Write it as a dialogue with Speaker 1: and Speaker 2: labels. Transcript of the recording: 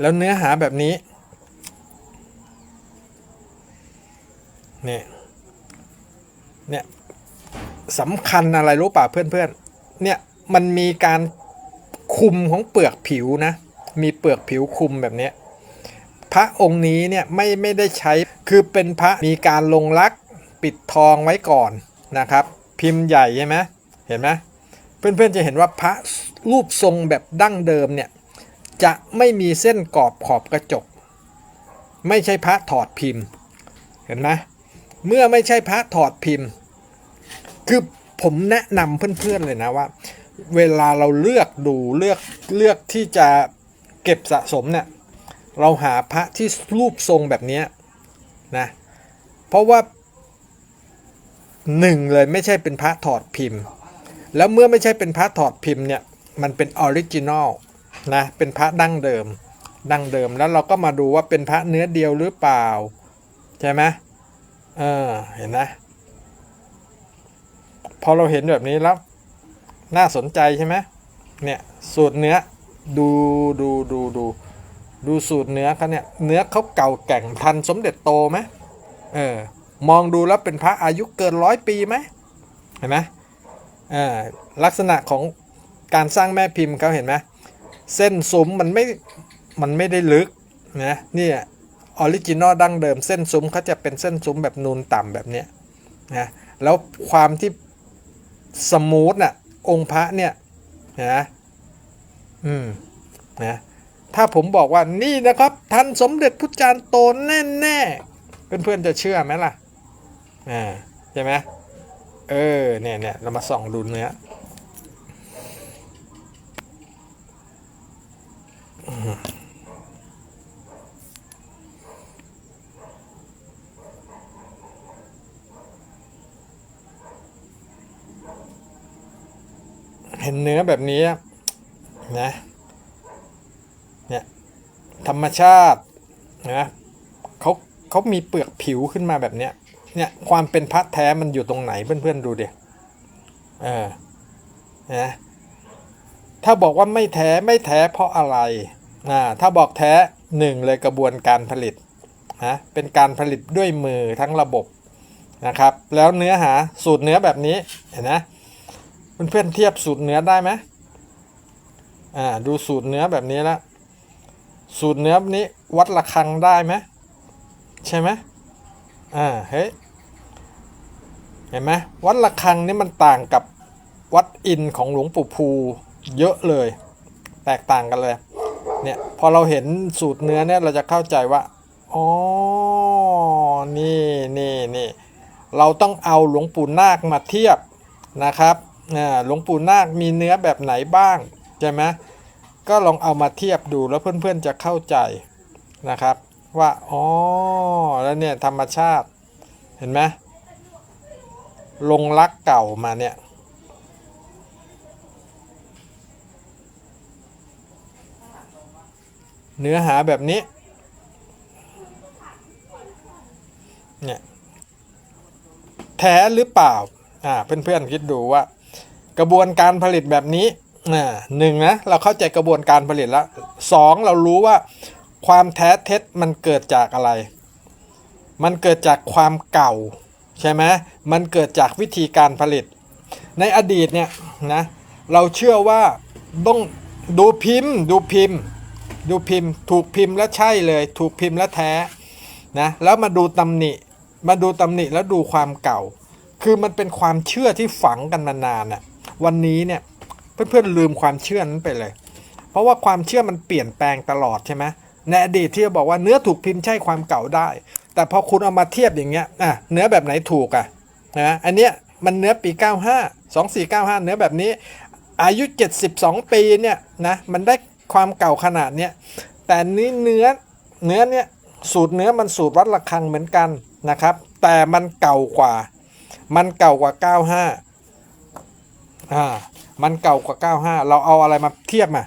Speaker 1: แล้วเนื้อหาแบบนี้เนี่ยเนี่ยสำคัญอะไรรู้ป่ะเพื่อนๆ เนี่ยมันมีการคุมของเปลือกผิวนะ มีเปลือกผิวคุมแบบนี้ พระองค์นี้เนี่ยไม่ไม่ได้ใช้ คือเป็นพระมีการลงลักปิดทองไว้ก่อนนะครับ พิมพ์ใหญ่ใช่ไหมเห็นไหมเพื่อนๆจะเห็นว่าพระรูปทรงแบบดั้งเดิมเนี่ย จะไม่มีเส้นกรอบขอบกระจก ไม่ใช่พระถอดพิมพ์ เห็นไหมเมื่อไม่ใช่พระถอดพิมพ์ คือผมแนะนำเพื่อนๆเลยนะว่า เวลาเราเลือกดูเลือกเลือกที่จะเก็บสะสมเนี่ยเราหาพระที่รูปทรงแบบนี้นะเพราะว่าหนึ่งเลยไม่ใช่เป็นพระถอดพิมพ์ แล้วเมื่อไม่ใช่เป็นพระถอดพิมพ์เนี่ยมันเป็นออริจินอล นะเป็นพระดั้งเดิม ดั้งเดิมแล้วเราก็มาดูว่าเป็นพระเนื้อเดียวหรือเปล่า ใช่ไหมเออเห็นนะพอเราเห็นแบบนี้แล้ว น่าสนใจใช่ไหมเนี่ยสูตรเนื้อดูดูดูดูดูสูตรเนื้อเขาเนี่ยเนื้อเขาเก่าแก่งทันสมเด็จโตไหมเออมองดูแล้วเป็นพระอายุเกินร้อยปีไหมเห็นไหมเออลักษณะของการสร้างแม่พิมพ์เขาเห็นไหม เส้นซุ้มมันไม่ มันไม่ได้ลึกนะนี่ออริจินอลดั้งเดิมเส้นซุ้มเขาจะเป็นเส้นซุ้มแบบนูนต่ำแบบเนี้ยนะแล้วความที่สมูทน่ะองค์พระเนี่ยนะอืมนะถ้าผมบอกว่านี่นะครับท่านสมเด็จพุทธจารย์โตแน่แน่ๆเพื่อนๆจะเชื่อไหมล่ะอ่าใช่ไหมเออเนี่ยเนี่ยเรามาส่องดูเนื้อ เห็นเนื้อแบบนี้นะเนี่ยธรรมชาตินะเขาเขามีเปลือกผิวขึ้นมาแบบเนี้ยเนี่ยความเป็นพระแท้มันอยู่ตรงไหนเพื่อนๆดูเดี๋ยเออนะถ้าบอกว่าไม่แท้ไม่แท้เพราะอะไรอ่าถ้าบอกแท้หนึ่งเลยกระบวนการผลิตนะเป็นการผลิตด้วยมือทั้งระบบนะครับ แล้วเนื้อหาสูตรเนื้อแบบนี้เห็นนะ เพื่อนๆเทียบสูตรเนื้อได้ไหมอ่าดูสูตรเนื้อแบบนี้แล้วสูตรเนื้อนี้วัดระฆังได้ไหมใช่ไหมอ่าเฮ้ยเห็นไหมวัดระฆังนี่มันต่างกับวัดอินของหลวงปู่ภูเยอะเลย แตกต่างกันเลยเนี่ยพอเราเห็นสูตรเนื้อเนี่ยเราจะเข้าใจว่าอ๋อนี่นี่นี่เราต้องเอาหลวงปู่นาคมาเทียบนะครับ หลวงปู่นาคมีเนื้อแบบไหนบ้างใช่ไหมก็ลองเอามาเทียบดูแล้วเพื่อนๆจะเข้าใจนะครับ ว่าอ๋อแล้วเนี่ยธรรมชาติเห็นไหมลงรักเก่ามาเนี่ยเนื้อหาแบบนี้ เนี่ย แท้หรือเปล่า อ่า เพื่อนๆคิดดูว่า กระบวนการผลิตแบบนี้หนึ่งนะเราเข้าใจกระบวนการผลิตแล้วสองเรารู้ว่าความแท้เท็จมันเกิดจากอะไร มันเกิดจากความเก่าใช่ไหมมันเกิดจากวิธีการผลิต ในอดีตเนี่ยนะเราเชื่อว่าต้องดูพิมพ์ ดูพิมพ์ ดูพิมพ์ ถูกพิมพ์แล้วใช่เลย ถูกพิมพ์แล้วแท้นะแล้วมาดูตำหนิ มาดูตำหนิแล้วดูความเก่า คือมันเป็นความเชื่อที่ฝังกันมานานน่ะ วันนี้เนี่ยเพื่อนๆลืมความเชื่อนั้นไปเลย เพราะว่าความเชื่อมันเปลี่ยนแปลงตลอดใช่ไหมในอดีตที่บอกว่าเนื้อถูกพิมพ์ใช่ความเก่าได้ แต่พอคุณเอามาเทียบอย่างเงี้ยอะเนื้อแบบไหนถูกอะนะอันเนี้ยมันเนื้อปี 95 2495 เนื้อแบบนี้ อายุ 72 ปีเนี่ยนะมันได้ความเก่าขนาดเนี้ยแต่นี้เนื้อเนื้อเนี่ยสูตรเนื้อมันสูตรวัดระฆังเหมือนกันนะครับ แต่มันเก่ากว่า มันเก่ากว่า 95 อ่า มันเก่ากว่า 95 เราเอาอะไรมาเทียบมา